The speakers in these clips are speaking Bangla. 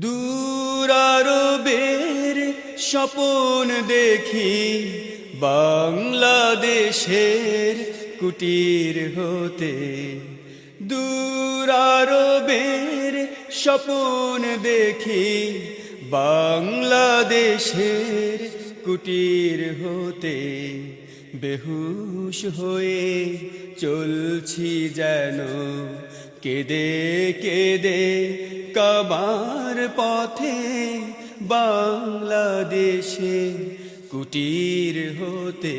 দূর আরবের স্বপন দেখি বাংলাদেশের কুটির হতে। দূর আরবের স্বপন দেখি বাংলাদেশের কুটির হতে। বেহুশ হয়ে চলছি যেন কেদে কেদে কাবার পথে বাংলাদেশে কুটির হতে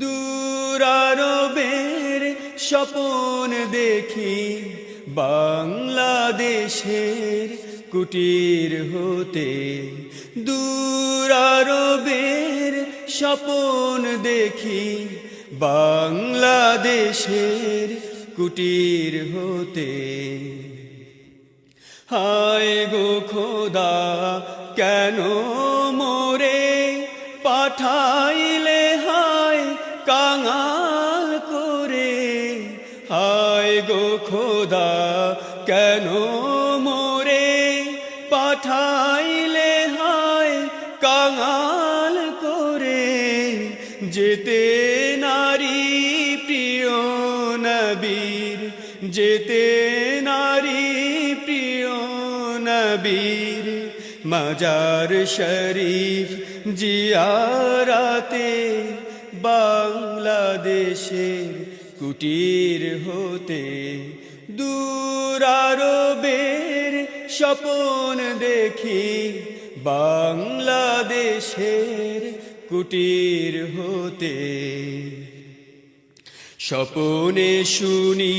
দূর আরবের স্বপন দেখি বাংলাদেশের কুটির হতে দূর আরবের স্বপন দেখি বাংলাদেশের কুটির হতে। হায় গো খোদা, কেন মোরে পাঠাইলে হায় কাঙাল করে? হায় গো খোদা, কেন মোরে পাঠাইলে হায় কাঙাল করে? যেতে যেতে নারী প্রিয় নবীর মাজার শরীফ জিয়ারাতে বাংলাদেশের কুটির হতে দূর আরবের স্বপন দেখি বাংলাদেশের কুটির হতে। স্বপনে শুনি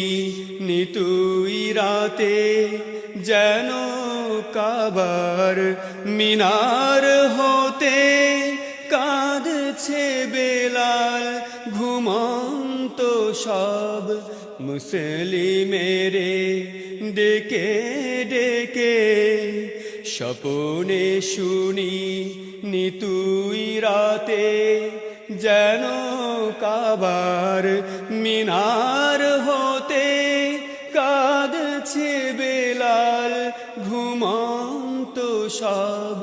নিতুই রাতে যেন কাবার মিনার হতে কাঁদছে বেলাল ঘুমন্ত সব মুসলিমেরে ডেকে ডেকে স্বপনে শুনি নিতুই রাতে যেন কাবার মিনার হতে কাঁদছে বেলাল, ঘুমন্ত সব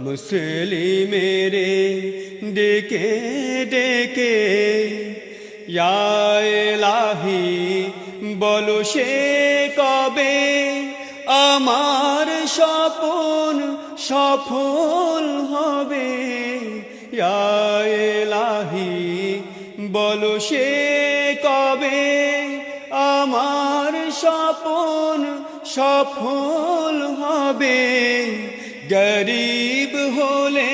মুসলিমেরে ডেকে ডেকে লাহি বলো সে কবে আমার স্বপন সফল হবে? লাহি বলো সে কবে আমার স্বপন সফল হবে? গরিব হলে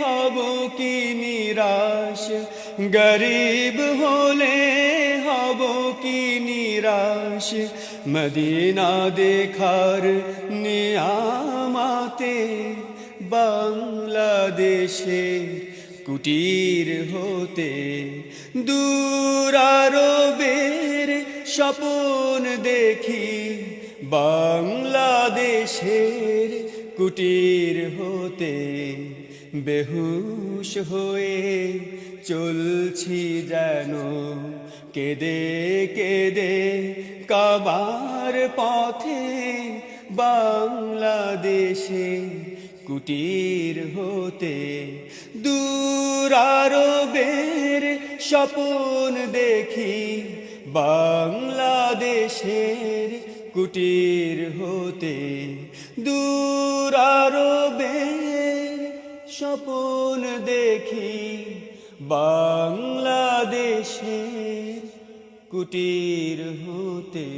হব কি নিরাশ? গরিব হলে হব কি নিরাশ? মদিনা দেখার নিয়ামাতে বাংলাদেশে কুটির হতে দূর আরবের স্বপন দেখি বাংলাদেশের কুটির হতে বেহুশ হয়ে চলছি যেন কেদে কেদে কাবার পথে বাংলাদেশে কুটির হতে দূর আরবের স্বপন দেখি বাংলাদেশের কুটির হতে দূর আরবের স্বপন দেখি বাংলাদেশের কুটির হতে।